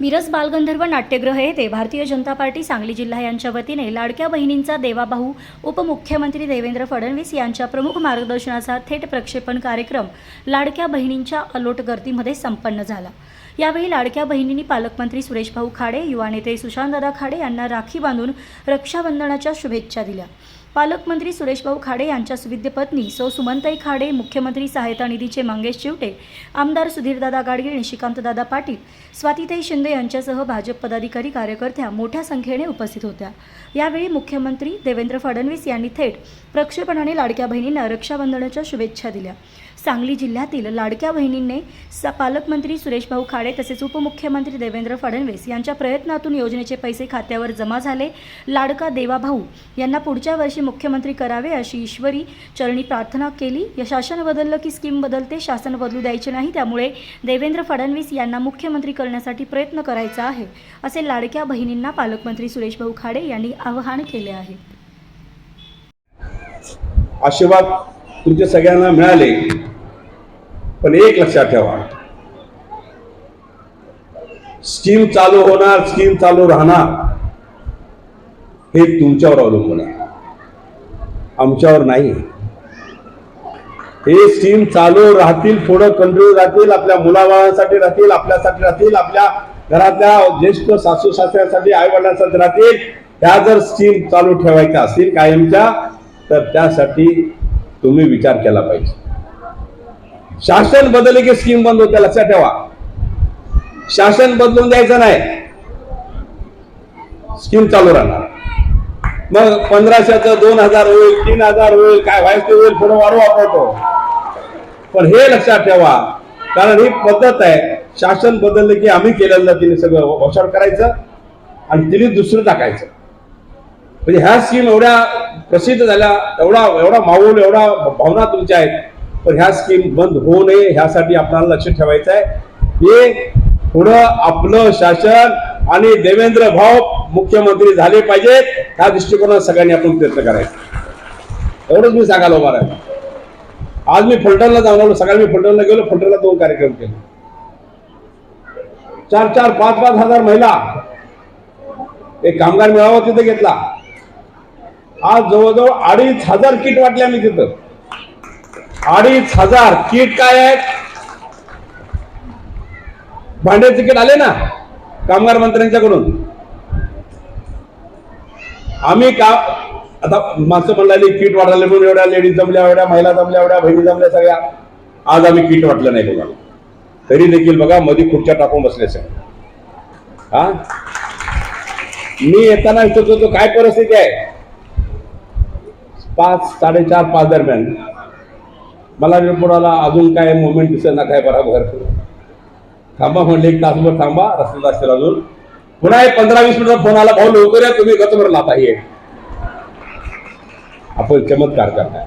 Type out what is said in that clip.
मिरज बालगंधर्व नाट्यगृह येथे भारतीय जनता पार्टी सांगली जिल्हा यांच्या वतीने लाडक्या बहिणींचा देवाभाऊ उपमुख्यमंत्री देवेंद्र फडणवीस यांच्या प्रमुख मार्गदर्शनाचा थेट प्रक्षेपण कार्यक्रम लाडक्या बहिणींच्या अलोट गर्दीमध्ये संपन्न झाला. यावेळी लाडक्या बहिणींनी पालकमंत्री सुरेशभाऊ खाडे युवा नेते सुशांतदादा खाडे यांना राखी बांधून रक्षाबंधनाच्या शुभेच्छा दिल्या. पालकमंत्री सुरेशभाऊ खाडे यांच्या सुविद्य पत्नी सौ सुमनताई खाडे मुख्यमंत्री सहायता निधीचे मंगेश चिवटे आमदार सुधीरदादा गाडगे निशिकांतदादा पाटील स्वातीताई शिंदे यांच्यासह भाजप पदाधिकारी कार्यकर्त्या मोठ्या संख्येने उपस्थित होत्या. यावेळी मुख्यमंत्री देवेंद्र फडणवीस यांनी थेट प्रक्षेपणाने लाडक्या बहिणींना रक्षाबंधनाच्या शुभेच्छा दिल्या. सांगली जिल्ह्यातील लाडक्या बहिणींनी स पालकमंत्री सुरेशभाऊ खाडे तसेच उपमुख्यमंत्री देवेंद्र फडणवीस यांच्या प्रयत्नातून योजनेचे पैसे खात्यावर जमा झाले. लाडका देवाभाऊ यांना पुढच्या वर्षी मुख्यमंत्री करावे अशी ईश्वरी चरणी प्रार्थना केली. या शासन बदललं की स्कीम बदलते शासन बदलू द्यायचे नाही. त्यामुळे देवेंद्र फडणवीस यांना मुख्यमंत्री करण्यासाठी प्रयत्न करायचा आहे असे लाडक्या बहिणींना पालकमंत्री सुरेशभाऊ खाडे यांनी आवाहन केले आहे. आशीर्वाद तुमच्या सगळ्यांना मिळाले पण एक लक्षात ठेवा. स्कीम चालू होणार स्कीम चालू राहणार हे तुमच्यावर अवलंबून आहे. आमच्यावर नाही. हे स्कीम चालू राहतील पुढं कंट्रोल राहतील आपल्या मुलाबाळांसाठी राहतील आपल्यासाठी राहतील आपल्या घरातल्या ज्येष्ठ सासू सासऱ्यांसाठी आईवडिलांसाठी राहतील. त्या जर स्कीम चालू ठेवायच्या असतील कायमच्या तर त्यासाठी तुम्ही विचार केला पाहिजे. शासन बदलले की स्कीम बंद होते लक्षात ठेवा. शासन बदलून द्यायचं नाही. स्कीम चालू राहणार. मग पंधराशेचं दोन हजार होईल तीन हजार होईल काय व्हायचं होईल पुढे वाढू वापरतो पण हे लक्षात ठेवा कारण ही पद्धत आहे शासन बदललं की आम्ही केलेलं तिने सगळं वॉशआउट करायचं आणि तिने दुसरं टाकायचं. म्हणजे ह्या स्कीम एवढ्या प्रसिद्ध झाल्या एवढा एवढा माहोल एवढा भावना तुमच्या आहेत. पण ह्या स्कीम बंद होऊ नये ह्यासाठी आपल्याला लक्ष ठेवायचं आहे. हे पुढं आपलं शासन आणि देवेंद्र भाऊ मुख्यमंत्री झाले पाहिजेत ह्या दृष्टिकोनात सगळ्यांनी आपण प्रयत्न करायचा. एवढंच मी सांगायला उभा आहे आज मी फलटणला जाऊन सकाळी मी फलटणला गेलो फलटणला दोन कार्यक्रम केले. चार चार पाच पाच हजार महिला एक कामगार मेळावा तिथे घेतला. आज जवळजवळ अडीच हजार किट वाटले आम्ही तिथं. अडीच हजार किट काय आहेत? भांड्याचे किट आले ना कामगार मंत्र्यांच्याकडून. आम्ही का आता माणसं म्हणलेली किट वाटायला म्हणून एवढ्या लेडीज जमल्या एवढ्या महिला जमल्या एवढ्या बहिणी जमल्या सगळ्या. आज आम्ही किट वाटलं नाही बघा. तरी देखील बघा मध्ये खुर्च्या टाकून बसले सगळ्या हा? मी येताना विचारतो तो काय परिस्थिती आहे? पाच साडेचार पाच दरम्यान मला रिपोर्टाला अजून काय मुवमेंट दिसत ना काय बरोबर थांबा म्हणले एक तासभर थांबा रस्त्यात असेल अजून. पुन्हा एक पंधरा वीस मिनिट फोन आला भाऊ लवकर या तुम्ही गतभर लाता ये. आपण चमत्कार करताय.